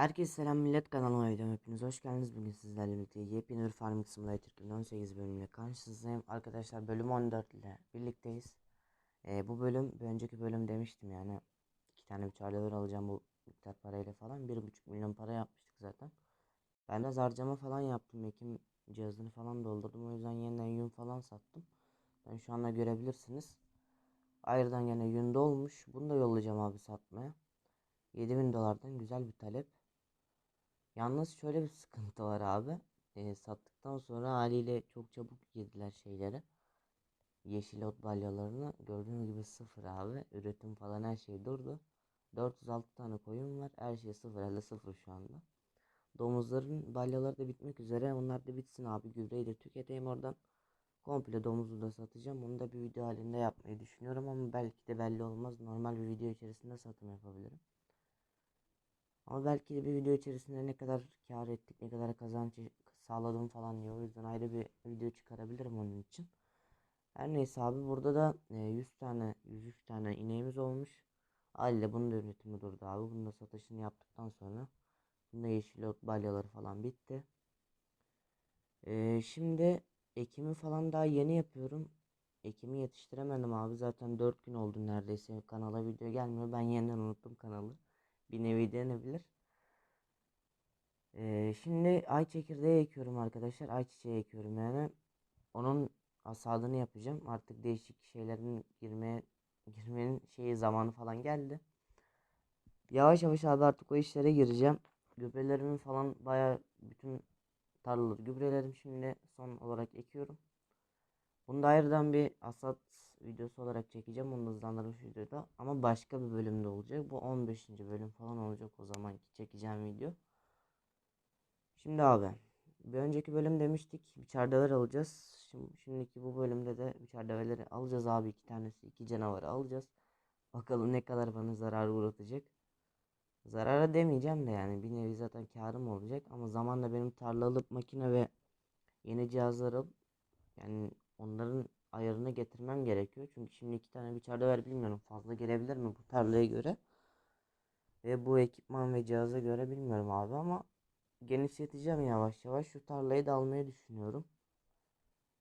Herkese selam millet kanalıma videom hepiniz hoş geldiniz. Bugün sizlerle birlikte yepyeni bir Farming Simulator 2018 bölümüyle karşınızdayım. Arkadaşlar bölüm 14 ile birlikteyiz. Ee, bu bölüm bir önceki bölüm demiştim yani iki tane uçarlılar alacağım bu miktar parayla falan 1,5 milyon para yapmıştık zaten. Ben de harcama falan yaptım. Ekim cihazını falan doldurdum. O yüzden yeniden yün falan sattım. Ben şu anda görebilirsiniz. Ayrıdan yine yün dolmuş. Bunu da yollayacağım abi satmaya. 7000 dolardan güzel bir talep. Yalnız şöyle bir sıkıntı var abi. Ee, sattıktan sonra haliyle çok çabuk yediler şeyleri. Yeşil ot balyalarını. Gördüğünüz gibi sıfır abi. Üretim falan her şey durdu. 406 tane koyun var. Her şey sıfır. Elde sıfır şu anda. Domuzların balyaları da bitmek üzere. Onlar da bitsin abi. Gübreyi de tüketeyim oradan. Komple domuzu da satacağım. Onu da bir video halinde yapmayı düşünüyorum ama belki de belli olmaz. Normal bir video içerisinde satım yapabilirim. Ama belki de bir video içerisinde ne kadar kar ettik, ne kadar kazanç sağladım falan diye. O yüzden ayrı bir video çıkarabilirim onun için. Her neyse abi burada da e, 100 tane, 103 tane ineğimiz olmuş. Haliyle bunun da üretimi durdu abi. Bunun da satışını yaptıktan sonra bunda yeşil ot balyaları falan bitti. E, şimdi ekimi falan daha yeni yapıyorum. Ekimi yetiştiremedim abi. Zaten 4 gün oldu neredeyse kanala video gelmiyor. Ben yeniden unuttum kanalı bir nevi denebilir. Ee, şimdi ay çekirdeği ekiyorum arkadaşlar. Ayçiçeği ekiyorum yani. Onun hasadını yapacağım. Artık değişik şeylerin girmeye girmenin şeyi zamanı falan geldi. Yavaş yavaş abi artık o işlere gireceğim. Gübrelerimi falan baya bütün tarlaları gübrelerim şimdi son olarak ekiyorum. Bunu da ayrıdan bir hasat videosu olarak çekeceğim. Da hızlandırmış videoda. Ama başka bir bölümde olacak. Bu 15. bölüm falan olacak o zamanki çekeceğim video. Şimdi abi. Bir önceki bölüm demiştik. Biçerdever alacağız. Şimdi, şimdiki bu bölümde de biçerdeveleri alacağız abi. iki tanesi. iki canavarı alacağız. Bakalım ne kadar bana zarar uğratacak. Zarara demeyeceğim de yani. Bir nevi zaten karım olacak. Ama zamanla benim tarla alıp makine ve yeni cihazlar alıp yani onların ayarını getirmem gerekiyor. Çünkü şimdi iki tane biçerde ver bilmiyorum. Fazla gelebilir mi bu tarlaya göre? Ve bu ekipman ve cihaza göre bilmiyorum abi ama genişleteceğim yavaş yavaş. Şu tarlayı da almayı düşünüyorum.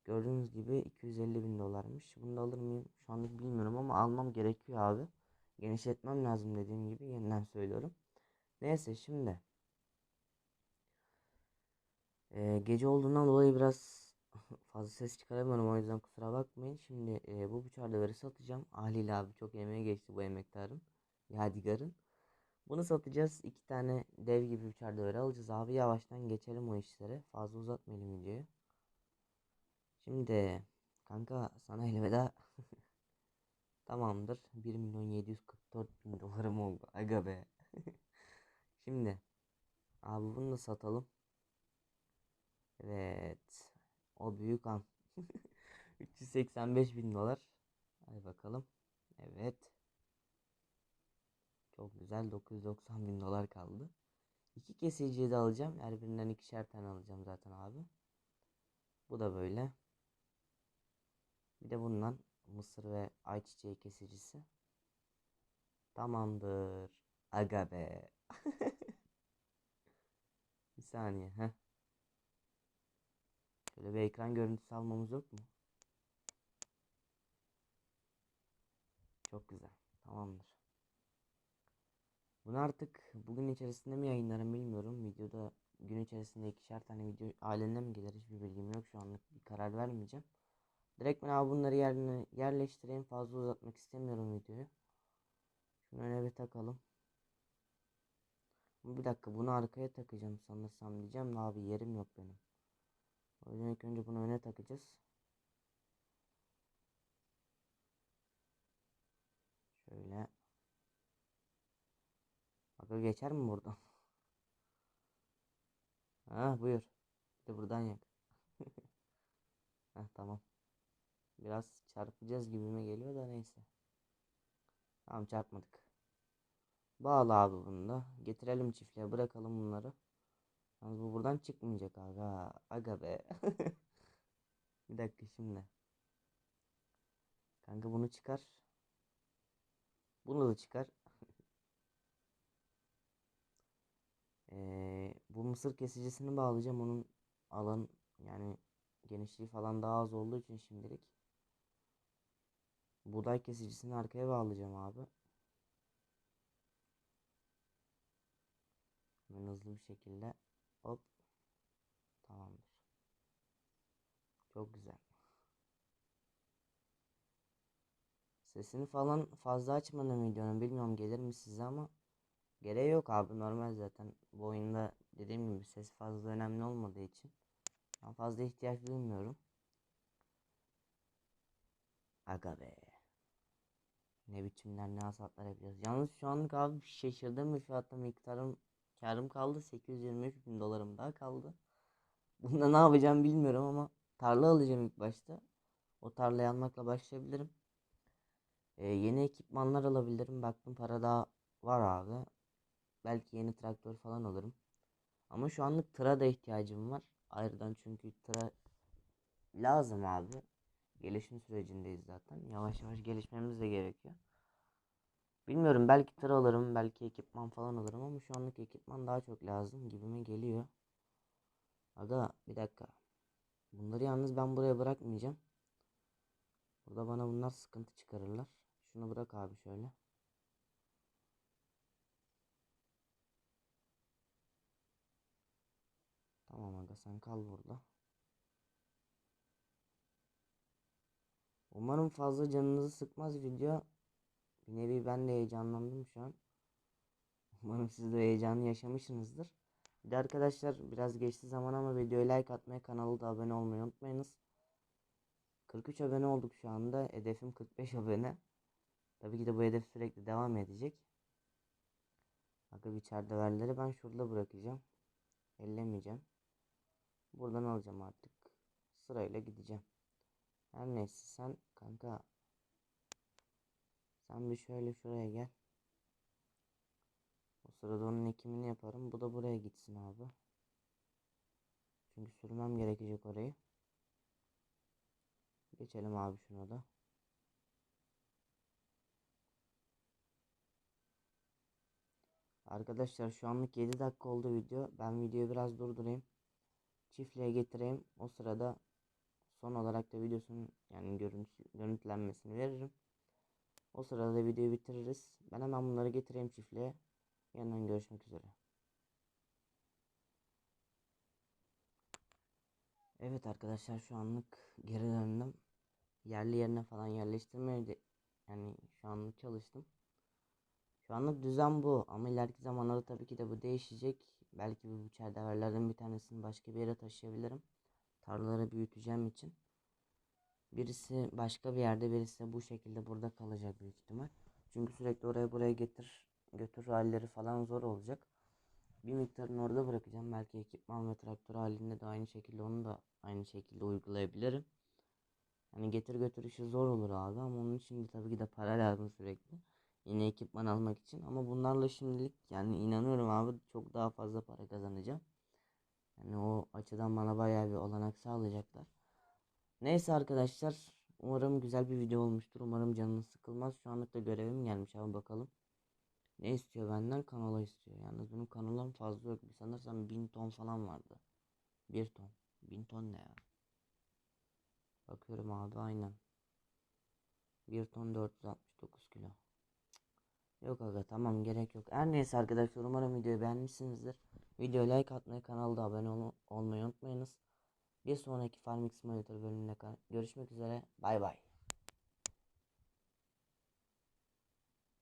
Gördüğünüz gibi 250 bin dolarmış. Bunu da alır mıyım? Şu anlık bilmiyorum ama almam gerekiyor abi. Genişletmem lazım dediğim gibi yeniden söylüyorum. Neyse şimdi. Ee, gece olduğundan dolayı biraz fazla ses çıkaramıyorum o yüzden kusura bakmayın. Şimdi e, bu bıçarları satacağım. Haliyle abi çok emeğe geçti bu emektarın. Yadigar'ın. Bunu satacağız. iki tane dev gibi bıçarları alacağız abi. Yavaştan geçelim o işlere. Fazla uzatmayalım videoyu. Şimdi kanka sana elveda. Tamamdır. 1 milyon 744 bin dolarım oldu. Aga be. Şimdi abi bunu da satalım. Evet. O büyük an. 385 bin dolar. Hadi bakalım. Evet. Çok güzel. 990 bin dolar kaldı. İki kesiciyi de alacağım. Her birinden ikişer tane alacağım zaten abi. Bu da böyle. Bir de bundan mısır ve ayçiçeği kesicisi. Tamamdır. Aga be. Bir saniye. Heh. Şöyle bir ekran görüntüsü almamız yok mu? Çok güzel. Tamamdır. Bunu artık bugün içerisinde mi yayınlarım bilmiyorum. Videoda gün içerisinde ikişer tane video halinde mi gelir hiçbir bilgim yok. Şu anlık bir karar vermeyeceğim. Direkt ben abi bunları yerine yerleştireyim. Fazla uzatmak istemiyorum videoyu. Şunu öne bir takalım. Bir dakika bunu arkaya takacağım sanırsam diyeceğim abi yerim yok benim. O yüzden ilk önce bunu öne takacağız. Şöyle. Aga geçer mi buradan? Ha buyur. Bir de buradan yak. Heh tamam. Biraz çarpacağız gibime geliyor da neyse. Tamam çarpmadık. Bağla abi bunu da. Getirelim çiftliğe bırakalım bunları. Yalnız bu buradan çıkmayacak aga. Aga be. Bir dakika şimdi. Kanka bunu çıkar. Bunu da çıkar. Ee, mısır kesicisini bağlayacağım. Onun alan yani genişliği falan daha az olduğu için şimdilik. Buğday kesicisini arkaya bağlayacağım abi. Hemen hızlı bir şekilde hop tamamdır. Çok güzel. Sesini falan fazla açmadım videonun. Bilmiyorum gelir mi size ama gereği yok abi normal zaten. Bu oyunda dediğim gibi ses fazla önemli olmadığı için ben fazla ihtiyaç duymuyorum. Aga be. Ne biçimler ne hasatlar yapacağız. Yalnız şu anlık abi şaşırdım bir fiyatta miktarım karım kaldı. 823 bin dolarım daha kaldı. Bunda ne yapacağım bilmiyorum ama tarla alacağım ilk başta. O tarlayı almakla başlayabilirim. Ee, yeni ekipmanlar alabilirim. Baktım para daha var abi. Belki yeni traktör falan alırım. Ama şu anlık tıra da ihtiyacım var. Ayrıdan çünkü tıra lazım abi. Gelişim sürecindeyiz zaten. Yavaş yavaş gelişmemiz de gerekiyor. Bilmiyorum belki tır alırım, belki ekipman falan alırım ama şu anlık ekipman daha çok lazım gibime geliyor. Aga bir dakika. Bunları yalnız ben buraya bırakmayacağım. Burada bana bunlar sıkıntı çıkarırlar. Şunu bırak abi şöyle. Tamam aga sen kal burada. Umarım fazla canınızı sıkmaz video. Bir nevi ben de heyecanlandım şu an. Umarım siz de heyecanı yaşamışsınızdır. Bir de arkadaşlar biraz geçti zaman ama videoya like atmayı, kanala da abone olmayı unutmayınız. 43 abone olduk şu anda. Hedefim 45 abone. Tabii ki de bu hedef sürekli devam edecek. Bakın içeride verleri ben şurada bırakacağım. Ellemeyeceğim. Buradan alacağım artık. Sırayla gideceğim. Her neyse sen kanka. Sen bir şöyle şuraya gel. O sırada onun ekimini yaparım. Bu da buraya gitsin abi. Çünkü sürmem gerekecek orayı. Geçelim abi şuna da. Arkadaşlar şu anlık 7 dakika oldu video. Ben videoyu biraz durdurayım. Çiftliğe getireyim. O sırada son olarak da videosunun yani görüntü, görüntülenmesini veririm. O sırada da videoyu bitiririz. Ben hemen bunları getireyim çiftliğe. Yanından görüşmek üzere. Evet arkadaşlar şu anlık geri döndüm. Yerli yerine falan yerleştirmeye de yani şu anlık çalıştım. Şu anlık düzen bu ama ileriki zamanlarda tabii ki de bu değişecek. Belki bu çerdeverlerden bir tanesini başka bir yere taşıyabilirim. Tarlaları büyüteceğim için. Birisi başka bir yerde birisi bu şekilde burada kalacak büyük ihtimal. Çünkü sürekli oraya buraya getir götür halleri falan zor olacak. Bir miktarını orada bırakacağım. Belki ekipman ve traktör halinde de aynı şekilde onu da aynı şekilde uygulayabilirim. Hani getir götür işi zor olur abi ama onun için de tabii ki de para lazım sürekli. Yine ekipman almak için ama bunlarla şimdilik yani inanıyorum abi çok daha fazla para kazanacağım. Yani o açıdan bana bayağı bir olanak sağlayacaklar. Neyse arkadaşlar umarım güzel bir video olmuştur. Umarım canınız sıkılmaz. Şu anlık da görevim gelmiş abi bakalım. Ne istiyor benden? Kanala istiyor. Yalnız benim kanalım fazla yok. Sanırsam 1000 ton falan vardı. 1 ton. 1000 ton ne ya? Bakıyorum abi aynen. 1 ton 469 kilo. Yok aga tamam gerek yok. Her neyse arkadaşlar umarım videoyu beğenmişsinizdir. Videoya like atmayı, kanalda abone ol olmayı unutmayınız. Bir sonraki Farming Simulator bölümünde görüşmek üzere. Bay bay.